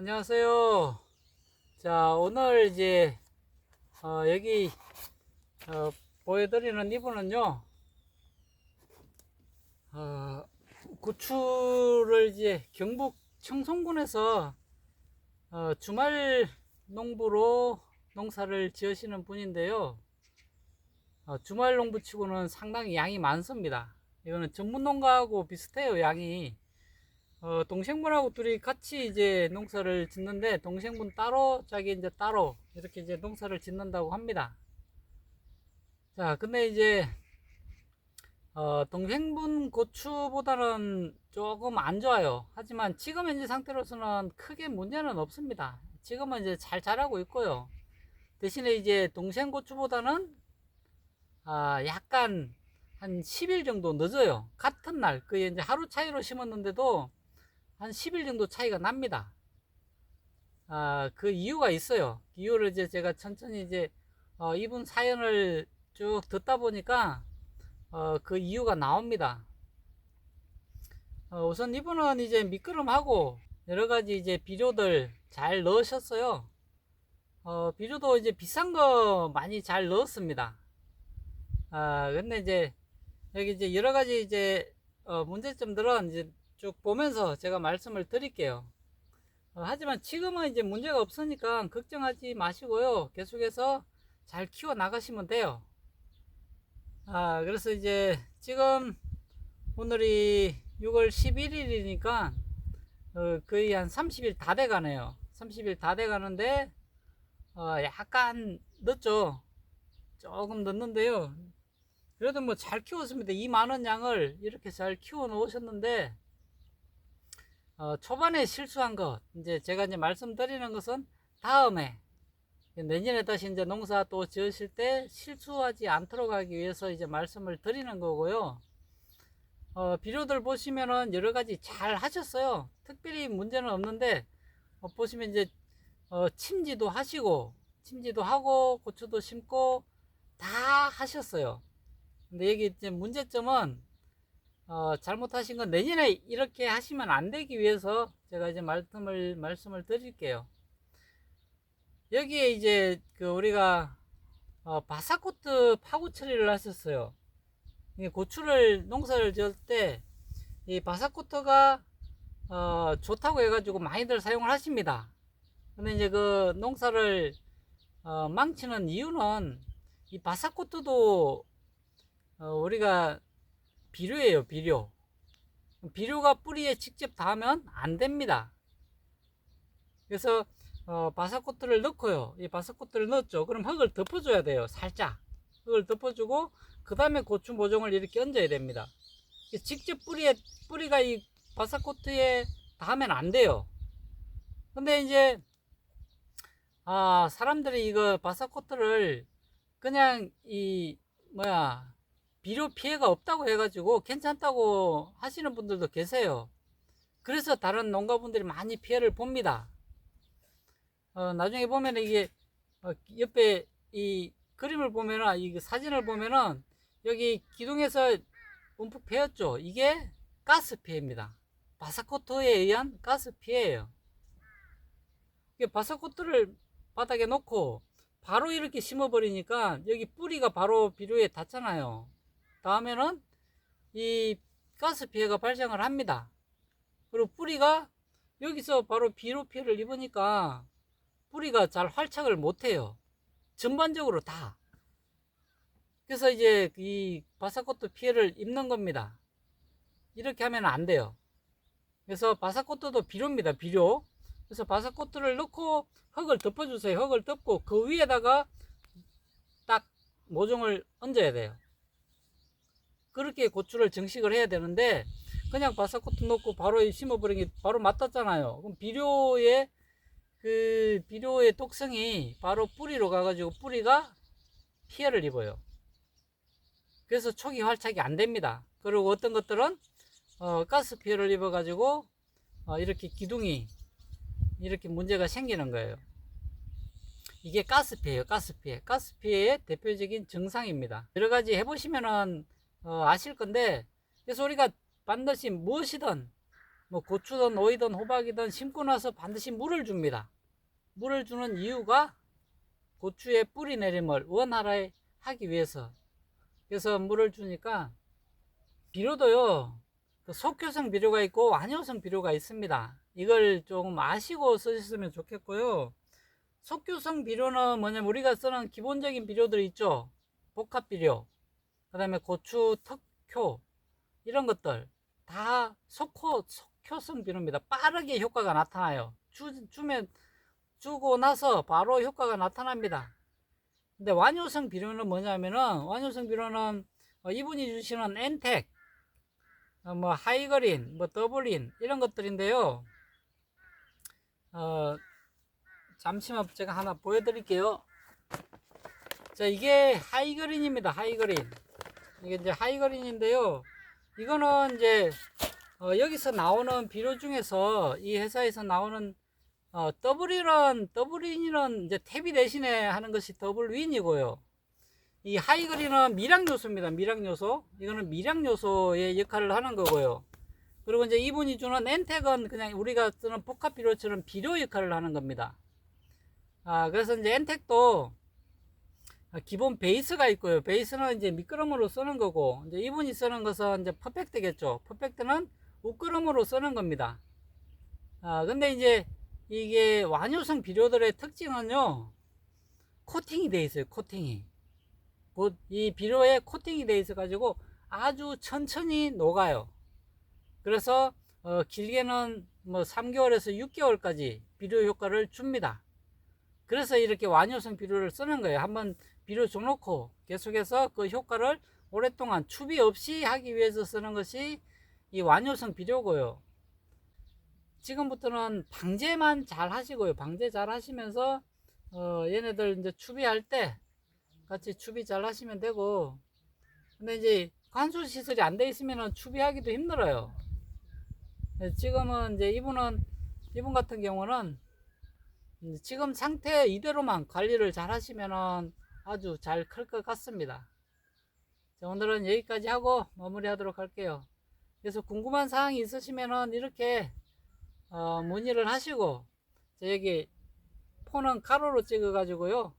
안녕하세요. 자, 오늘 이제, 어, 여기, 어, 보여드리는 이분은요, 어, 고추를 이제 경북 청송군에서, 어, 주말 농부로 농사를 지으시는 분인데요. 어, 주말 농부 치고는 상당히 양이 많습니다. 이거는 전문 농가하고 비슷해요, 양이. 어, 동생분하고 둘이 같이 이제 농사를 짓는데 동생분 따로 자기 이제 따로 이렇게 이제 농사를 짓는다고 합니다. 자, 근데 이제 어, 동생분 고추보다는 조금 안 좋아요. 하지만 지금 현재 상태로서는 크게 문제는 없습니다. 지금은 이제 잘 자라고 있고요. 대신에 이제 동생 고추보다는 아, 약간 한 10일 정도 늦어요. 같은 날, 그 이제 하루 차이로 심었는데도 한 10일 정도 차이가 납니다. 아, 그 이유가 있어요. 이유를 이제 제가 천천히 이제, 어, 이분 사연을 쭉 듣다 보니까, 어, 그 이유가 나옵니다. 어, 우선 이분은 이제 미끄럼하고, 여러 가지 이제 비료들 잘 넣으셨어요. 어, 비료도 이제 비싼 거 많이 잘 넣었습니다. 아, 근데 이제, 여기 이제 여러 가지 이제, 어, 문제점들은 이제 쭉 보면서 제가 말씀을 드릴게요. 어, 하지만 지금은 이제 문제가 없으니까 걱정하지 마시고요. 계속해서 잘 키워 나가시면 돼요. 아, 그래서 이제 지금 오늘이 6월 11일이니까 어, 거의 한 30일 다 돼 가네요. 30일 다 돼 가는데 어, 약간 늦죠. 조금 늦는데요. 그래도 뭐 잘 키웠습니다. 이 많은 양을 이렇게 잘 키워 놓으셨는데 어, 초반에 실수한 것, 이제 제가 이제 말씀드리는 것은 다음에 내년에 다시 이제 농사 또 지으실 때 실수하지 않도록 하기 위해서 이제 말씀을 드리는 거고요. 어, 비료들 보시면은 여러 가지 잘 하셨어요. 특별히 문제는 없는데 어, 보시면 이제 어, 침지도 하시고 침지도 하고 고추도 심고 다 하셨어요. 근데 여기 이제 문제점은 어, 잘못하신 건 내년에 이렇게 하시면 안 되기 위해서 제가 이제 말씀을 말씀을 드릴게요. 여기에 이제 그 우리가 어, 바사코트 파고 처리를 하셨어요. 고추를 농사를 지을 때 이 바사코트가 어, 좋다고 해가지고 많이들 사용을 하십니다. 근데 이제 그 농사를 어, 망치는 이유는 이 바사코트도 어, 우리가 비료예요, 비료. 비료가 뿌리에 직접 닿으면 안 됩니다. 그래서 어, 바사코트를 넣고요. 이 바사코트를 넣었죠. 그럼 흙을 덮어줘야 돼요. 살짝. 흙을 덮어주고 그 다음에 고추 모종을 이렇게 얹어야 됩니다. 직접 뿌리에 뿌리가 이 바사코트에 닿으면 안 돼요. 근데 이제 아 사람들이 이거 바사코트를 그냥 이 뭐야 비료 피해가 없다고 해가지고 괜찮다고 하시는 분들도 계세요. 그래서 다른 농가분들이 많이 피해를 봅니다. 어, 나중에 보면 이게 어, 옆에 이 그림을 보면은 이 사진을 보면은 여기 기둥에서 움푹 패였죠. 이게 가스 피해입니다. 바사코트에 의한 가스 피해예요. 이게 바사코트를 바닥에 놓고 바로 이렇게 심어버리니까 여기 뿌리가 바로 비료에 닿잖아요. 다음에는 이 가스 피해가 발생을 합니다. 그리고 뿌리가 여기서 바로 비료 피해를 입으니까 뿌리가 잘 활착을 못해요. 전반적으로 다. 그래서 이제 이 바사코트 피해를 입는 겁니다. 이렇게 하면 안 돼요. 그래서 바사코트도 비료입니다. 비료. 그래서 바사코트를 넣고 흙을 덮어주세요. 흙을 덮고 그 위에다가 딱 모종을 얹어야 돼요. 그렇게 고추를 정식을 해야 되는데 그냥 바사코트 넣고 바로 심어버리는 게 바로 맞닿잖아요. 그럼 비료의 그 비료의 독성이 바로 뿌리로 가가지고 뿌리가 피해를 입어요. 그래서 초기 활착이 안 됩니다. 그리고 어떤 것들은 어, 가스 피해를 입어가지고 어, 이렇게 기둥이 이렇게 문제가 생기는 거예요. 이게 가스 피해예요. 가스 피해. 가스 피해의 대표적인 증상입니다. 여러 가지 해보시면은 어, 아실 건데 그래서 우리가 반드시 무엇이든 뭐 고추든 오이든 호박이든 심고 나서 반드시 물을 줍니다. 물을 주는 이유가 고추의 뿌리 내림을 원활하게 하기 위해서. 그래서 물을 주니까 비료도요. 그 속효성 비료가 있고 완효성 비료가 있습니다. 이걸 조금 아시고 쓰셨으면 좋겠고요. 속효성 비료는 뭐냐면 우리가 쓰는 기본적인 비료들 있죠. 복합 비료. 그 다음에 고추, 특효 이런 것들 다 속효, 속효성 비료입니다. 빠르게 효과가 나타나요. 주, 주면 주고 나서 바로 효과가 나타납니다. 근데 완효성 비료는 뭐냐면은 완효성 비료는 어, 이분이 주시는 엔텍, 어, 뭐 하이거린, 뭐 더블린 이런 것들인데요. 어, 잠시만 제가 하나 보여드릴게요. 자 이게 하이거린입니다. 하이거린. 이게 이제 하이거린인데요. 이거는 이제 어, 여기서 나오는 비료 중에서 이 회사에서 나오는 어, 더블인은 더블인은 이제 탭이 대신에 하는 것이 더블윈이고요. 이 하이그린은 미량 요소입니다. 미량 요소. 이거는 미량 요소의 역할을 하는 거고요. 그리고 이제 이분이 주는 엔텍은 그냥 우리가 쓰는 복합 비료처럼 비료 역할을 하는 겁니다. 아, 그래서 이제 엔텍도 기본 베이스가 있고요. 베이스는 이제 미끄럼으로 쓰는 거고, 이제 이분이 쓰는 것은 이제 퍼펙트겠죠. 퍼펙트는 우끄럼으로 쓰는 겁니다. 아, 근데 이제 이게 완효성 비료들의 특징은요, 코팅이 돼 있어요. 코팅이. 곧 이 비료에 코팅이 돼 있어 가지고 아주 천천히 녹아요. 그래서 어, 길게는 뭐 3개월에서 6개월까지 비료 효과를 줍니다. 그래서 이렇게 완효성 비료를 쓰는 거예요. 한번 비료 줘놓고 계속해서 그 효과를 오랫동안 추비 없이 하기 위해서 쓰는 것이 이 완효성 비료고요. 지금부터는 방제만 잘 하시고요. 방제 잘 하시면서 어, 얘네들 이제 추비할 때 같이 추비 잘 하시면 되고 근데 이제 관수 시설이 안 돼 있으면 추비하기도 힘들어요. 네, 지금은 이제 이분은 이분 같은 경우는 지금 상태 이대로만 관리를 잘 하시면 아주 잘 클 것 같습니다. 자, 오늘은 여기까지 하고 마무리하도록 할게요. 그래서 궁금한 사항이 있으시면 이렇게 어, 문의를 하시고 저 여기 폰은 가로로 찍어 가지고요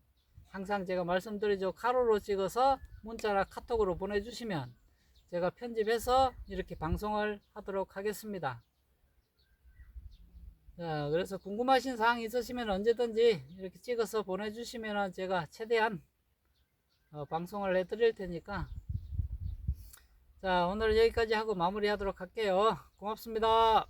항상 제가 말씀드리죠 가로로 찍어서 문자나 카톡으로 보내주시면 제가 편집해서 이렇게 방송을 하도록 하겠습니다 자 그래서 궁금하신 사항이 있으시면 언제든지 이렇게 찍어서 보내주시면 제가 최대한 어, 방송을 해 드릴 테니까. 자 오늘 여기까지 하고 마무리 하도록 할게요. 고맙습니다